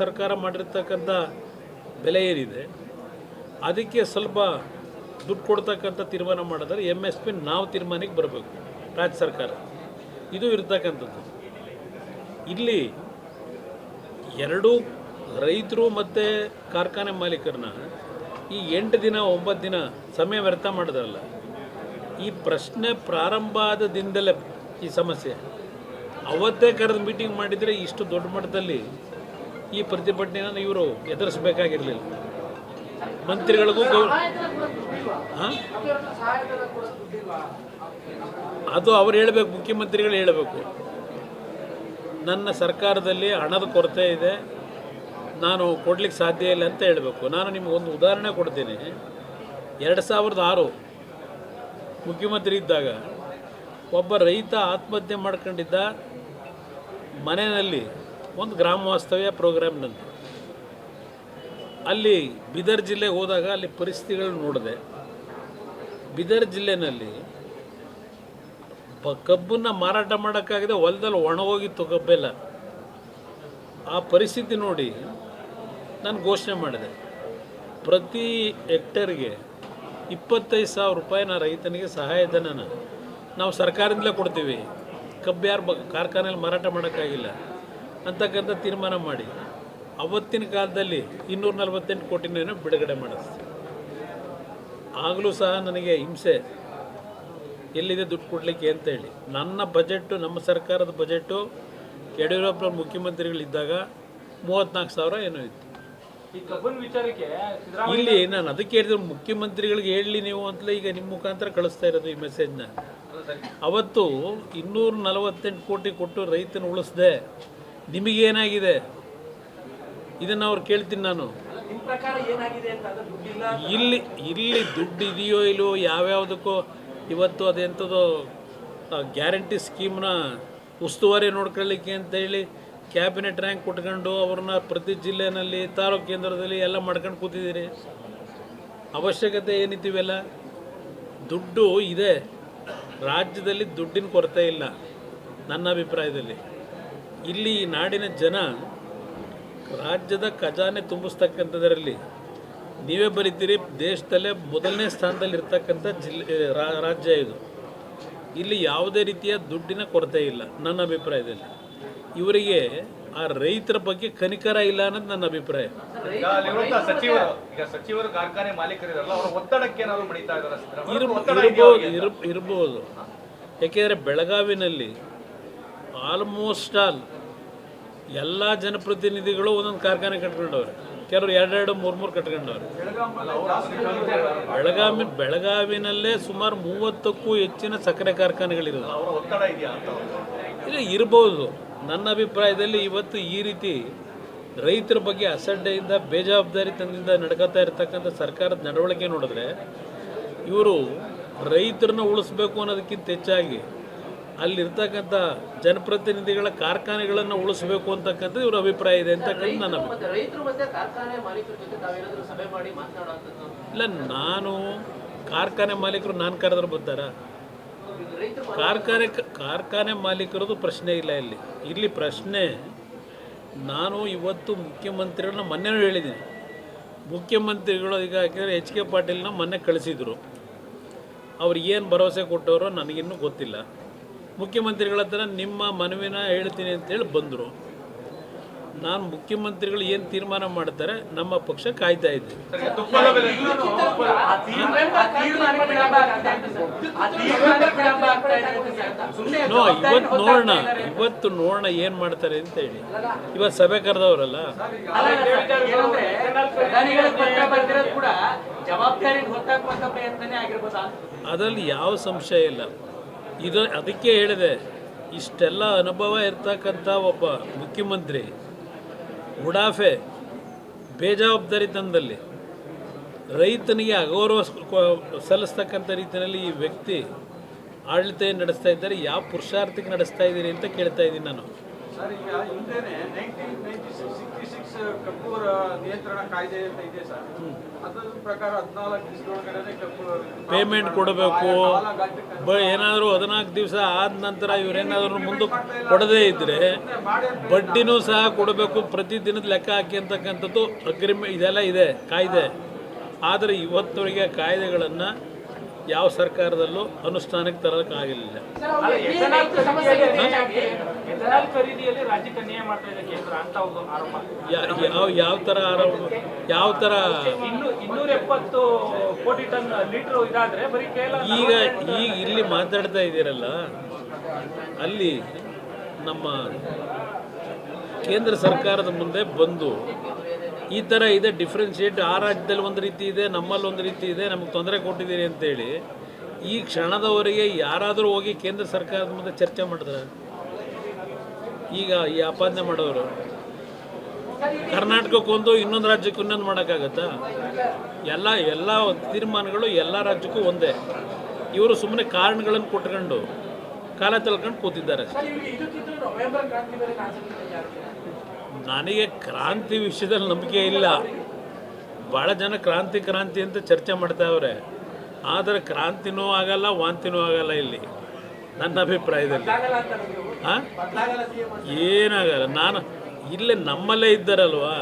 ಸರ್ಕಾರ ಮಾಡಿರ್ತಕ್ಕಂಥ ಬೆಲೆ ಏನಿದೆ, ಅದಕ್ಕೆ ಸ್ವಲ್ಪ ದುಡ್ಡು ಕೊಡ್ತಕ್ಕಂಥ ತೀರ್ಮಾನ ಮಾಡಿದ್ರೆ ಎಂ ಎಸ್ ಪಿ ನಾವು ತೀರ್ಮಾನಕ್ಕೆ ಬರಬೇಕು, ರಾಜ್ಯ ಸರ್ಕಾರ. ಇದು ಇರ್ತಕ್ಕಂಥದ್ದು. ಇಲ್ಲಿ ಎರಡೂ ರೈತರು ಮತ್ತು ಕಾರ್ಖಾನೆ ಮಾಲೀಕರನ್ನ ಈ ಎಂಟು ದಿನ, ಒಂಬತ್ತು ದಿನ ಸಮಯ ವ್ಯರ್ಥ ಮಾಡಿದ್ರಲ್ಲ, ಈ ಪ್ರಶ್ನೆ ಪ್ರಾರಂಭ ಆದ ದಿನದಲ್ಲೇ ಈ ಸಮಸ್ಯೆ. ಅವತ್ತೇ ಕರೆದು ಮೀಟಿಂಗ್ ಮಾಡಿದರೆ ಇಷ್ಟು ದೊಡ್ಡ ಮಟ್ಟದಲ್ಲಿ ಈ ಪ್ರತಿಭಟನೆಯನ್ನು ಇವರು ಎದುರಿಸಬೇಕಾಗಿರಲಿಲ್ಲ. ಮಂತ್ರಿಗಳಿಗೂ ಅದು ಅವ್ರು ಹೇಳಬೇಕು, ಮುಖ್ಯಮಂತ್ರಿಗಳು ಹೇಳಬೇಕು. ನನ್ನ ಸರ್ಕಾರದಲ್ಲಿ ಹಣದ ಕೊರತೆ ಇದೆ, ನಾನು ಕೊಡ್ಲಿಕ್ಕೆ ಸಾಧ್ಯ ಇಲ್ಲ ಅಂತ ಹೇಳಬೇಕು. ನಾನು ನಿಮ್ಗೆ ಒಂದು ಉದಾಹರಣೆ ಕೊಡ್ತೀನಿ. ಎರಡು ಸಾವಿರದ ಆರು ಮುಖ್ಯಮಂತ್ರಿ ಇದ್ದಾಗ ಒಬ್ಬ ರೈತ ಆತ್ಮಹತ್ಯೆ ಮಾಡ್ಕೊಂಡಿದ್ದ ಮನೆಯಲ್ಲಿ ಒಂದು ಗ್ರಾಮ ವಾಸ್ತವ್ಯ ಪ್ರೋಗ್ರಾಮ್ ನಂದು. ಅಲ್ಲಿ ಬೀದರ್ ಜಿಲ್ಲೆಗೆ ಹೋದಾಗ ಅಲ್ಲಿ ಪರಿಸ್ಥಿತಿಗಳನ್ನ ನೋಡಿದೆ. ಬೀದರ್ ಜಿಲ್ಲೆನಲ್ಲಿ ಬ- ಕಬ್ಬನ್ನ ಮಾರಾಟ ಮಾಡೋಕ್ಕಾಗದೆ, ಹೊಲದಲ್ಲಿ ಒಣಗೋಗಿತ್ತು ಕಬ್ಬೆಲ್ಲ. ಆ ಪರಿಸ್ಥಿತಿ ನೋಡಿ ನಾನು ಘೋಷಣೆ ಮಾಡಿದೆ. ಪ್ರತಿ ಹೆಕ್ಟರ್ಗೆ ಇಪ್ಪತ್ತೈದು ಸಾವಿರ ರೂಪಾಯಿನ ರೈತನಿಗೆ ಸಹಾಯಧನನ ನಾವು ಸರ್ಕಾರದಿಂದಲೇ ಕೊಡ್ತೀವಿ. ಕಬ್ಬು ಯಾರು ಕಾರ್ಖಾನೆಯಲ್ಲಿ ಮಾರಾಟ ಮಾಡೋಕ್ಕಾಗಿಲ್ಲ. ಅಂತಕ್ಕಂಥ ತೀರ್ಮಾನ ಮಾಡಿ ಅವತ್ತಿನ ಕಾಲದಲ್ಲಿ ಇನ್ನೂರ ನಲವತ್ತೆಂಟು ಕೋಟಿನ ಬಿಡುಗಡೆ ಮಾಡಿಸ್ತೀವಿ. ಆಗಲೂ ಸಹ ನನಗೆ ಹಿಂಸೆ. ಎಲ್ಲಿದೆ ದುಡ್ಡು ಕೊಡಲಿಕ್ಕೆ ಅಂತ ಹೇಳಿ. ನನ್ನ ಬಜೆಟ್ಟು ನಮ್ಮ ಸರ್ಕಾರದ ಬಜೆಟ್ಟು ಯಡಿಯೂರಪ್ಪ ಮುಖ್ಯಮಂತ್ರಿಗಳಿದ್ದಾಗ ಮೂವತ್ತ್ನಾಲ್ಕು ಸಾವಿರ ಏನೋ ಇತ್ತು. ಈ ಕಬ್ಬನ್ ವಿಚಾರಕ್ಕೆ ಇಲ್ಲಿ ನಾನು ಅದಕ್ಕೆ ಹೇಳಿದ್ರೆ ಮುಖ್ಯಮಂತ್ರಿಗಳಿಗೆ ಹೇಳಲಿ ನೀವು ಅಂತಲೇ ಈಗ ನಿಮ್ಮ ಮುಖಾಂತರ ಕಳಿಸ್ತಾ ಇರೋದು ಈ ಮೆಸೇಜ್ನ ಅವತ್ತು ಇನ್ನೂರ ನಲವತ್ತೆಂಟು ಕೋಟಿ ಕೊಟ್ಟು ರೈತನ ಉಳಿಸ್ದೆ. ನಿಮಗೇನಾಗಿದೆ? ಇದನ್ನು ಅವ್ರು ಕೇಳ್ತೀನಿ ನಾನು. ಇಲ್ಲಿ ಇಲ್ಲಿ ದುಡ್ಡು ಇದೆಯೋ ಇಲ್ಲೋ ಯಾವ್ಯಾವುದಕ್ಕೋ ಇವತ್ತು ಅದೆಂಥದ್ದು ಗ್ಯಾರಂಟಿ ಸ್ಕೀಮ್ನ ಉಸ್ತುವಾರಿ ನೋಡ್ಕೊಳ್ಳಿಕ್ಕೆ ಅಂತೇಳಿ ಕ್ಯಾಬಿನೆಟ್ ರ್ಯಾಂಕ್ ಕೊಟ್ಕೊಂಡು ಅವ್ರನ್ನ ಪ್ರತಿ ಜಿಲ್ಲೆನಲ್ಲಿ ತಾಲೂಕು ಕೇಂದ್ರದಲ್ಲಿ ಎಲ್ಲ ಮಾಡ್ಕೊಂಡು ಕೂತಿದ್ದೀರಿ. ಅವಶ್ಯಕತೆ ಏನಿದ್ದೀವೆಲ್ಲ ದುಡ್ಡು ಇದೆ. ರಾಜ್ಯದಲ್ಲಿ ದುಡ್ಡಿನ ಕೊರತೆ ಇಲ್ಲ ನನ್ನ ಅಭಿಪ್ರಾಯದಲ್ಲಿ. ಇಲ್ಲಿ ಈ ನಾಡಿನ ಜನ ರಾಜ್ಯದ ಖಜಾನೆ ತುಂಬಿಸ್ತಕ್ಕಂಥದ್ರಲ್ಲಿ ನೀವೇ ಬರೀತೀರಿ ದೇಶದಲ್ಲೇ ಮೊದಲನೇ ಸ್ಥಾನದಲ್ಲಿ ಇರ್ತಕ್ಕಂಥ ಜಿಲ್ಲೆ ರಾಜ್ಯ ಇದು. ಇಲ್ಲಿ ಯಾವುದೇ ರೀತಿಯ ದುಡ್ಡಿನ ಕೊರತೆ ಇಲ್ಲ ನನ್ನ ಅಭಿಪ್ರಾಯದಲ್ಲಿ. ಇವರಿಗೆ ಆ ರೈತರ ಬಗ್ಗೆ ಕನಿಕರ ಇಲ್ಲ ಅನ್ನೋದು ನನ್ನ ಅಭಿಪ್ರಾಯ. ಇರ್ಬೋದು. ಯಾಕೆಂದರೆ ಬೆಳಗಾವಿನಲ್ಲಿ ಆಲ್ಮೋಸ್ಟ್ ಆಲ್ ಎಲ್ಲ ಜನಪ್ರತಿನಿಧಿಗಳು ಒಂದೊಂದು ಕಾರ್ಖಾನೆ ಕಟ್ಕೊಂಡವ್ರೆ. ಕೆಲವರು ಎರಡೆರಡು, ಮೂರು ಮೂರು ಕಟ್ಕೊಂಡವ್ರೆ. ಬೆಳಗಾವಿ, ಬೆಳಗಾವಿನಲ್ಲೇ ಸುಮಾರು ಮೂವತ್ತಕ್ಕೂ ಹೆಚ್ಚಿನ ಸಕ್ಕರೆ ಕಾರ್ಖಾನೆಗಳಿರೋದು ಇಲ್ಲ ಇರ್ಬೋದು. ನನ್ನ ಅಭಿಪ್ರಾಯದಲ್ಲಿ ಇವತ್ತು ಈ ರೀತಿ ರೈತರ ಬಗ್ಗೆ ಅಸಡ್ಡೆಯಿಂದ ಬೇಜವಾಬ್ದಾರಿತನದಿಂದ ನಡ್ಕೋತಾ ಇರ್ತಕ್ಕಂಥ ಸರ್ಕಾರದ ನಡವಳಿಕೆ ನೋಡಿದ್ರೆ ಇವರು ರೈತರನ್ನ ಉಳಿಸ್ಬೇಕು ಅನ್ನೋದಕ್ಕಿಂತ ಹೆಚ್ಚಾಗಿ ಅಲ್ಲಿರ್ತಕ್ಕಂಥ ಜನಪ್ರತಿನಿಧಿಗಳ ಕಾರ್ಖಾನೆಗಳನ್ನು ಉಳಿಸಬೇಕು ಅಂತಕ್ಕಂಥದ್ದು ಇವರ ಅಭಿಪ್ರಾಯ ಇದೆ ಅಂತಕ್ಕಂಥ ನನ್ನ ಇಲ್ಲ ನಾನು ಕಾರ್ಖಾನೆ ಮಾಲೀಕರು ನಾನು ಕರೆದ್ರೆ ಬರ್ತಾರ? ರೈತರು ಕಾರ್ಖಾನೆ ಕಾರ್ಖಾನೆ ಮಾಲೀಕರದು ಪ್ರಶ್ನೆ ಇಲ್ಲ ಇಲ್ಲಿ. ಇಲ್ಲಿ ಪ್ರಶ್ನೆ ನಾನು ಇವತ್ತು ಮುಖ್ಯಮಂತ್ರಿಗಳನ್ನ ಮೊನ್ನೆ ಹೇಳಿದ್ದೀನಿ. ಮುಖ್ಯಮಂತ್ರಿಗಳು ಈಗ ಯಾಕೆಂದರೆ ಎಚ್ ಕೆ ಪಾಟೀಲ್ನ ಮೊನ್ನೆ ಕಳಿಸಿದರು. ಅವ್ರು ಏನು ಭರವಸೆ ಕೊಟ್ಟವರೋ ನನಗಿನ್ನೂ ಗೊತ್ತಿಲ್ಲ. ಮುಖ್ಯಮಂತ್ರಿಗಳ ಹತ್ರ ನಿಮ್ಮ ಮನವಿನ ಹೇಳ್ತೀನಿ ಅಂತೇಳಿ ಬಂದರು. ನಾನು ಮುಖ್ಯಮಂತ್ರಿಗಳು ಏನು ತೀರ್ಮಾನ ಮಾಡ್ತಾರೆ ನಮ್ಮ ಪಕ್ಷ ಕಾಯ್ತಾ ಇದ್ದೀವಿ ನೋ ಇವತ್ತು ನೋಡೋಣ. ಇವತ್ತು ನೋಡೋಣ ಏನು ಮಾಡ್ತಾರೆ ಅಂತ ಹೇಳಿ. ಇವತ್ತು ಸಭೆ ಕರೆದವರಲ್ಲ. ಏನಂದ್ರೆ ಪ್ರಧಾನಿಗಳಿಗೆ ಪತ್ರ ಬರ್ತಿರೋದು ಕೂಡ ಜವಾಬ್ದಾರಿ ಹೊತ್ತಾಕುವಂತ ಪ್ರಯತ್ನನೇ ಆಗಿರ್ಬೋದಾ? ಅದರಲ್ಲಿ ಯಾವ ಸಂಶಯ ಇಲ್ಲ. ಇದು ಅದಕ್ಕೆ ಹೇಳಿದೆ, ಇಷ್ಟೆಲ್ಲ ಅನುಭವ ಇರ್ತಕ್ಕಂಥ ಒಬ್ಬ ಮುಖ್ಯಮಂತ್ರಿ, ಉಡಾಫೆ, ಬೇಜವಾಬ್ದಾರಿತನದಲ್ಲಿ ರೈತನಿಗೆ ಅಗೌರವ ಸಲ್ಲಿಸ್ತಕ್ಕಂಥ ರೀತಿಯಲ್ಲಿ ಈ ವ್ಯಕ್ತಿ ಆಡಳಿತ ಏನು ನಡೆಸ್ತಾ ಇದ್ದಾರೆ, ಯಾವ ಪುರುಷಾರ್ಥಕ್ಕೆ ನಡೆಸ್ತಾ ಇದ್ದೀರಿ ಅಂತ ಕೇಳ್ತಾ ಇದ್ದೀನಿ ನಾನು. ರ- ನಿಯಂತ್ರಣ ಕಾಯ್ದೆ ಅಂತ ಇದೆ ಸರ್. ಅದ್ರ ಪ್ರಕಾರ ಹದಿನಾಲ್ಕು ದಿವಸದೊಳಗಡೆ ಪೇಮೆಂಟ್ ಕೊಡಬೇಕು. ಏನಾದರೂ ಹದಿನಾಲ್ಕು ದಿವಸ ಆದ ನಂತರ ಇವರೇನಾದರೂ ಮುಂದಕ್ಕೆ ಕೊಡದೇ ಇದ್ದರೆ ಬಡ್ಡಿನೂ ಸಹ ಕೊಡಬೇಕು. ಪ್ರತಿ ದಿನದ ಲೆಕ್ಕ ಹಾಕಿ ಅಂತಕ್ಕಂಥದ್ದು ಅಗ್ರಿಮೆ ಇದೆಲ್ಲ ಇದೆ ಕಾಯ್ದೆ. ಆದರೆ ಇವತ್ತವರೆಗೆ ಕಾಯ್ದೆಗಳನ್ನು ಯಾವ ಸರ್ಕಾರದಲ್ಲೂ ಅನುಷ್ಠಾನಕ್ಕೆ ಆರೋಪ. ಯಾವ ಯಾವ ಥರ ಆರೋಪ? ಯಾವ ಥರ ಇನ್ನು ಇನ್ನೂರ ಎಪ್ಪತ್ತು ಕೋಟಿ ಟನ್ ಲೀಟರ್ ಇದಾದ್ರೆ ಬರೀ ಕೇವಲ ಈಗ ಈಗ ಇಲ್ಲಿ ಮಾತಾಡ್ತಾ ಇದ್ದೀರಲ್ಲ ಅಲ್ಲಿ ನಮ್ಮ ಕೇಂದ್ರ ಸರ್ಕಾರದ ಮುಂದೆ ಬಂದು ಈ ಥರ ಇದೆ ಡಿಫ್ರೆನ್ಷಿಯೇಟ್ ಆ ರಾಜ್ಯದಲ್ಲಿ ಒಂದು ರೀತಿ ಇದೆ, ನಮ್ಮಲ್ಲಿ ಒಂದು ರೀತಿ ಇದೆ, ನಮಗೆ ತೊಂದರೆ ಕೊಟ್ಟಿದ್ದೀರಿ ಅಂತೇಳಿ ಈ ಕ್ಷಣದವರೆಗೆ ಯಾರಾದರೂ ಹೋಗಿ ಕೇಂದ್ರ ಸರ್ಕಾರದ ಮುಂದೆ ಚರ್ಚೆ ಮಾಡಿದ್ರೆ? ಈಗ ಈ ಆಪಾದನೆ ಮಾಡೋರು. ಕರ್ನಾಟಕಕ್ಕೊಂದು ಇನ್ನೊಂದು ರಾಜ್ಯಕ್ಕೆ ಇನ್ನೊಂದು ಮಾಡೋಕ್ಕಾಗತ್ತಾ? ಎಲ್ಲ ಎಲ್ಲ ತೀರ್ಮಾನಗಳು ಎಲ್ಲ ರಾಜ್ಯಕ್ಕೂ ಒಂದೇ. ಇವರು ಸುಮ್ಮನೆ ಕಾರಣಗಳನ್ನು ಕೊಟ್ಕೊಂಡು ಕಾಲ ತಳ್ಕೊಂಡು ಕೂತಿದ್ದಾರೆ ನನಗೆ ಕ್ರಾಂತಿ ವಿಷಯದಲ್ಲಿ ನಂಬಿಕೆ ಇಲ್ಲ. ಭಾಳ ಜನ ಕ್ರಾಂತಿ ಕ್ರಾಂತಿ ಅಂತ ಚರ್ಚೆ ಮಾಡ್ತಾವ್ರೆ ಆದರೆ ಕ್ರಾಂತಿನೂ ಆಗಲ್ಲ, ವಾಂತಿನೂ ಆಗಲ್ಲ ಇಲ್ಲಿ. ನನ್ನ ಅಭಿಪ್ರಾಯದಲ್ಲಿ. ಹಾಂ ಏನಾಗಲ್ಲ. ನಾನು ಇಲ್ಲೇ ನಮ್ಮಲ್ಲೇ ಇದ್ದಾರಲ್ವಾ?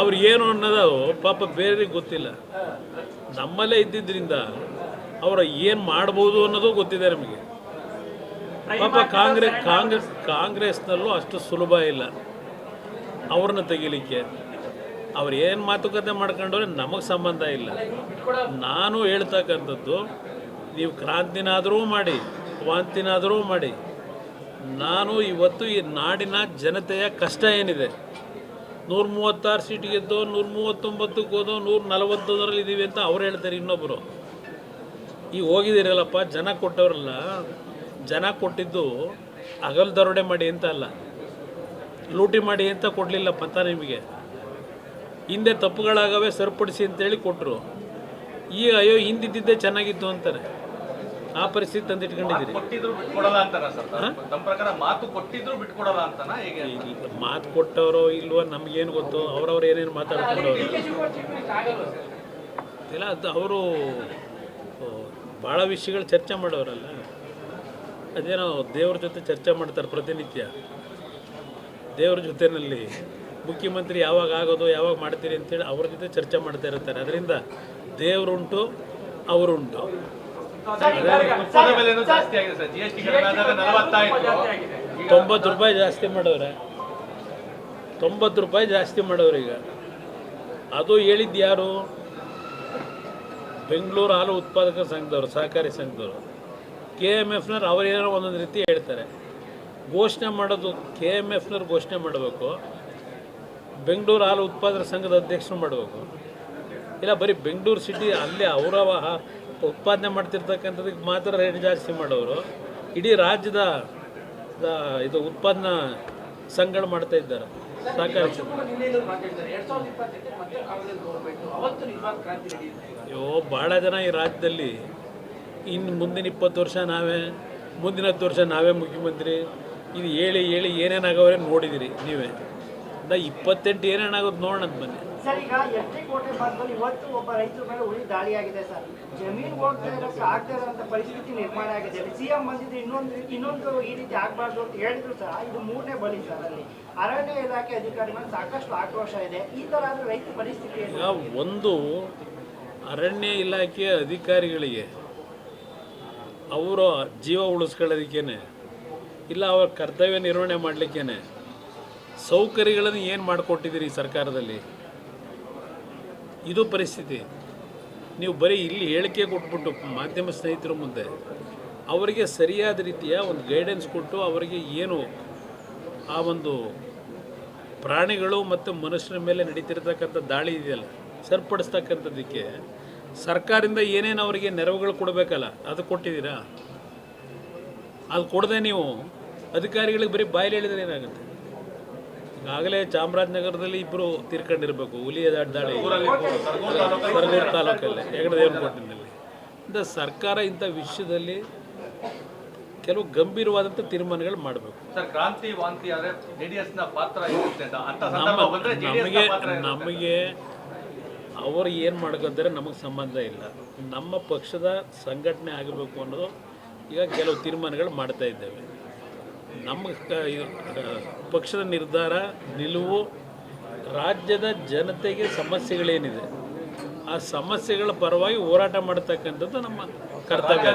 ಅವ್ರು ಏನು ಅನ್ನೋದು ಪಾಪ ಬೇರೆಯವ್ರಿಗೆ ಗೊತ್ತಿಲ್ಲ. ನಮ್ಮಲ್ಲೇ ಇದ್ದಿದ್ದರಿಂದ ಅವರು ಏನು ಮಾಡ್ಬೋದು ಅನ್ನೋದು ಗೊತ್ತಿದೆ ನಮಗೆ. ಪಾಪ ಕಾಂಗ್ರೆಸ್ ಕಾಂಗ್ರೆಸ್ ಕಾಂಗ್ರೆಸ್ನಲ್ಲೂ ಅಷ್ಟು ಸುಲಭ ಇಲ್ಲ. ಅವ್ರನ್ನ ತೆಗಿಲಿಕ್ಕೆ. ಅವ್ರು ಏನು ಮಾತುಕತೆ ಮಾಡ್ಕೊಂಡ್ರೆ ನಮಗೆ ಸಂಬಂಧ ಇಲ್ಲ. ನಾನು ಹೇಳ್ತಕ್ಕಂಥದ್ದು, ನೀವು ಕ್ರಾಂತಿನಾದರೂ ಮಾಡಿ ವಾಂತಿನಾದರೂ ಮಾಡಿ. ನಾನು ಇವತ್ತು ಈ ನಾಡಿನ ಜನತೆಯ ಕಷ್ಟ ಏನಿದೆ? ನೂರ ಮೂವತ್ತಾರು ಸೀಟ್ ಗೆದ್ದೋ ನೂರ ಮೂವತ್ತೊಂಬತ್ತಕ್ಕೆ ಹೋದೋ ನೂರ ನಲವತ್ತೊಂದರಲ್ಲಿ ಇದ್ದೀವಿ ಅಂತ ಅವ್ರು ಹೇಳ್ತಾರೆ ಇನ್ನೊಬ್ಬರು ಈಗ ಹೋಗಿದ್ದೀರಲ್ಲಪ್ಪ, ಜನ ಕೊಟ್ಟವ್ರಲ್ಲ, ಜನ ಕೊಟ್ಟಿದ್ದು ಅಗಲ್ ದರೋಡೆ ಮಾಡಿ ಅಂತ ಅಲ್ಲ. ಲೂಟಿ ಮಾಡಿ ಅಂತ ಕೊಡಲಿಲ್ಲ ಪತ್ತ ನಿಮಗೆ. ಹಿಂದೆ ತಪ್ಪುಗಳಾಗವೆ ಸರಿಪಡಿಸಿ ಅಂತೇಳಿ ಕೊಟ್ಟರು ಈಗ ಅಯ್ಯೋ ಹಿಂದಿದ್ದಿದ್ದೇ ಚೆನ್ನಾಗಿತ್ತು ಅಂತಾರೆ. ಆ ಪರಿಸ್ಥಿತಿ ತಂದಿಟ್ಕೊಂಡಿದ್ದೀರಿ. ಮಾತು ಕೊಟ್ಟವರು ಇಲ್ವೋ ನಮ್ಗೇನು ಗೊತ್ತು. ಅವ್ರವ್ರು ಏನೇನು ಮಾತಾಡ್ಕೊಂಡವ್ರು. ಇಲ್ಲ ಅದು ಅವರು ಭಾಳ ವಿಷಯಗಳು ಚರ್ಚೆ ಮಾಡೋರಲ್ಲ. ಅದೇನೋ ದೇವ್ರ ಜೊತೆ ಚರ್ಚೆ ಮಾಡ್ತಾರೆ ಪ್ರತಿನಿತ್ಯ. ದೇವ್ರ ಜೊತೆನಲ್ಲಿ ಮುಖ್ಯಮಂತ್ರಿ ಯಾವಾಗ ಆಗೋದು ಯಾವಾಗ ಮಾಡ್ತೀರಿ ಅಂತೇಳಿ ಅವ್ರ ಜೊತೆ ಚರ್ಚೆ ಮಾಡ್ತಾ ಇರ್ತಾರೆ. ಅದರಿಂದ ದೇವರುಂಟು ಅವರುಂಟು. ತೊಂಬತ್ತು ರೂಪಾಯಿ ಜಾಸ್ತಿ ಮಾಡವ್ರೆ ತೊಂಬತ್ತು ರೂಪಾಯಿ ಜಾಸ್ತಿ ಮಾಡವ್ರೆ ಈಗ. ಅದು ಹೇಳಿದ್ದು ಯಾರು? ಬೆಂಗಳೂರು ಹಾಲು ಉತ್ಪಾದಕ ಸಂಘದವರು ಸಹಕಾರಿ ಸಂಘದವರು. ಕೆ ಎಂ ಎಫ್ನವ್ರು ಅವರೇನೋ ಒಂದೊಂದು ರೀತಿ ಹೇಳ್ತಾರೆ. ಘೋಷಣೆ ಮಾಡೋದು ಕೆ ಎಂ ಎಫ್ನವ್ರು ಘೋಷಣೆ ಮಾಡಬೇಕು. ಬೆಂಗಳೂರು ಹಾಲು ಉತ್ಪಾದನೆ ಸಂಘದ ಅಧ್ಯಕ್ಷರು ಮಾಡಬೇಕು. ಇಲ್ಲ, ಬರೀ ಬೆಂಗಳೂರು ಸಿಟಿ ಅಲ್ಲೇ ಅವರ ಉತ್ಪಾದನೆ ಮಾಡ್ತಿರ್ತಕ್ಕಂಥದಕ್ಕೆ ಮಾತ್ರ ರೇಟ್ ಜಾಸ್ತಿ ಮಾಡೋರು. ಇಡೀ ರಾಜ್ಯದ ಇದು ಉತ್ಪಾದನಾ ಸಂಘಗಳು ಮಾಡ್ತಾ ಇದ್ದಾರೆ. ನಡೆಯುತ್ತೆ ಅಯ್ಯೋ ಭಾಳ ಜನ ಈ ರಾಜ್ಯದಲ್ಲಿ. ಇನ್ನು ಮುಂದಿನ ಇಪ್ಪತ್ತು ವರ್ಷ ನಾವೇ, ಮುಂದಿನ ಹತ್ತು ವರ್ಷ ನಾವೇ ಮುಖ್ಯಮಂತ್ರಿ. ಇದು ಹೇಳಿ ಹೇಳಿ ಏನೇನಾಗವ್ರೆ ನೋಡಿದಿರಿ ನೀವೇ. ನಾ ಇಪ್ಪತ್ತೆಂಟು ಏನೇನಾಗೋದು ನೋಡೋಣ ಬನ್ನಿ. ಸರ್ ಈಗ ಎಸ್ ಕೋಟೆ ಭಾಗದಲ್ಲಿ ಇವತ್ತು ಒಬ್ಬ ರೈತರ ಮೇಲೆ ಉಳಿ ಆಗಿದೆ ಸರ್. ಜಮೀನು ಹೋಗ್ತಾ ಇರೋಕ್ಕೆ ಆಗದೆ ಇರೋಂಥ ಪರಿಸ್ಥಿತಿ ನಿರ್ಮಾಣ ಆಗಿದೆ. ಸಿ ಎಂ ಬಂದಿದ್ದು ಇನ್ನೊಂದು ಇನ್ನೊಂದು ಈ ರೀತಿ ಆಗಬಾರ್ದು ಅಂತ ಹೇಳಿದ್ರು ಸಹ ಇದು ಮೂರನೇ ಬಲಿ ಸರ್ ಅಲ್ಲಿ. ಅರಣ್ಯ ಇಲಾಖೆ ಅಧಿಕಾರಿ ಮೇಲೆ ಸಾಕಷ್ಟು ಆಕ್ರೋಶ ಇದೆ. ಈ ಥರ ಆದ್ರೆ ರೈತರ ಪರಿಸ್ಥಿತಿ ಈಗ ಒಂದು ಅರಣ್ಯ ಇಲಾಖೆಯ ಅಧಿಕಾರಿಗಳಿಗೆ ಅವರು ಜೀವ ಉಳಿಸ್ಕೊಳ್ಳೋದಕ್ಕೇನೆ ಇಲ್ಲ, ಅವ್ರ ಕರ್ತವ್ಯ ನಿರ್ವಹಣೆ ಮಾಡಲಿಕ್ಕೇನೆ. ಸೌಕರ್ಯಗಳನ್ನು ಏನು ಮಾಡಿಕೊಟ್ಟಿದ್ದೀರಿ ಸರ್ಕಾರದಲ್ಲಿ? ಇದು ಪರಿಸ್ಥಿತಿ. ನೀವು ಬರೀ ಇಲ್ಲಿ ಹೇಳಿಕೆ ಕೊಟ್ಬಿಟ್ಟು ಮಾಧ್ಯಮ ಸ್ನೇಹಿತರ ಮುಂದೆ, ಅವರಿಗೆ ಸರಿಯಾದ ರೀತಿಯ ಒಂದು ಗೈಡೆನ್ಸ್ ಕೊಟ್ಟು ಅವರಿಗೆ ಏನು ಆ ಒಂದು ಪ್ರಾಣಿಗಳು ಮತ್ತು ಮನುಷ್ಯರ ಮೇಲೆ ನಡೀತಿರ್ತಕ್ಕಂಥ ದಾಳಿ ಇದೆಯಲ್ಲ, ಸರಿಪಡಿಸ್ತಕ್ಕಂಥದ್ದಕ್ಕೆ ಸರ್ಕಾರದಿಂದ ಏನೇನು ಅವರಿಗೆ ನೆರವುಗಳು ಕೊಡಬೇಕಲ್ಲ, ಅದು ಕೊಟ್ಟಿದ್ದೀರಾ? ಅದು ಕೊಡದೆ ನೀವು ಅಧಿಕಾರಿಗಳಿಗೆ ಬರೀ ಬಾಯಿಲಿ ಹೇಳಿದ್ರೆ ಏನಾಗುತ್ತೆ? ಈಗಾಗಲೇ ಚಾಮರಾಜನಗರದಲ್ಲಿ ಇಬ್ಬರು ತೀರ್ಕೊಂಡಿರ್ಬೇಕು ಹುಲಿಯ ದಾಳಿ. ಸರಗೂರು ತಾಲೂಕಲ್ಲಿ ಹೆಗಡೆ ದೇವರಕೋಟಿನಲ್ಲಿ ಇಂಥ ಸರ್ಕಾರ ಇಂಥ ವಿಷಯದಲ್ಲಿ ಕೆಲವು ಗಂಭೀರವಾದಂಥ ತೀರ್ಮಾನಗಳು ಮಾಡಬೇಕು. ನಮಗೆ ನಮಗೆ ಅವರು ಏನು ಮಾಡ್ಕೊಂತಾರೆ ನಮಗೆ ಸಂಬಂಧ ಇಲ್ಲ. ನಮ್ಮ ಪಕ್ಷದ ಸಂಘಟನೆ ಆಗಬೇಕು ಅನ್ನೋದು ಈಗ ಕೆಲವು ತೀರ್ಮಾನಗಳು ಮಾಡ್ತಾ ಇದ್ದೇವೆ. ನಮ್ಮ ಪಕ್ಷದ ನಿರ್ಧಾರ, ನಿಲುವು, ರಾಜ್ಯದ ಜನತೆಗೆ ಸಮಸ್ಯೆಗಳೇನಿದೆ, ಆ ಸಮಸ್ಯೆಗಳ ಪರವಾಗಿ ಹೋರಾಟ ಮಾಡತಕ್ಕಂಥದ್ದು ನಮ್ಮ ಕರ್ತವ್ಯ.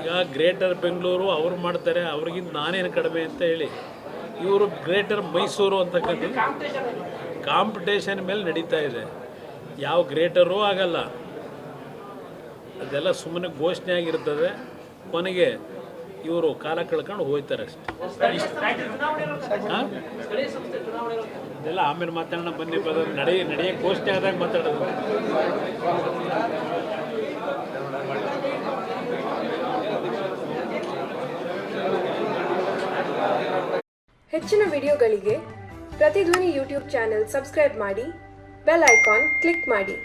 ಈಗ ಗ್ರೇಟರ್ ಬೆಂಗಳೂರು ಅವ್ರು ಮಾಡ್ತಾರೆ, ಅವ್ರಿಗಿಂತ ನಾನೇನು ಕಡಿಮೆ ಅಂತ ಹೇಳಿ, ಇವರು ಗ್ರೇಟರ್ ಮೈಸೂರು ಅಂತಕ್ಕಂಥದ್ದು. ಕಾಂಪಿಟೇಷನ್ ಮೇಲೆ ನಡೀತಾ ಇದೆ. ಯಾವ ಗ್ರೇಟರೂ ಆಗಲ್ಲ. ಅದೆಲ್ಲ ಸುಮ್ಮನೆ ಘೋಷಣೆ ಆಗಿರ್ತದೆ. ಕೊನೆಗೆ ಇವರು ಕಾಲ ಕಳ್ಕೊಂಡು ಹೋಗ್ತಾರೆ ಅಷ್ಟೇ. ಆಮೇಲೆ ಮಾತಾಡೋಣ ಬನ್ನಿ ಬರೋದು ನಡೆ, ನಡೆಯ ಘೋಷಣೆ ಆದಾಗ ಮಾತಾಡೋದು ಹೆಚ್ಚಿನ ವಿಡಿಯೋಗಳಿಗೆ ಪ್ರತಿಧ್ವನಿ ಯೂಟ್ಯೂಬ್ ಚಾನೆಲ್ ಸಬ್ಸ್ಕ್ರೈಬ್ ಮಾಡಿ, ಬೆಲ್ ಐಕಾನ್ ಕ್ಲಿಕ್ ಮಾಡಿ.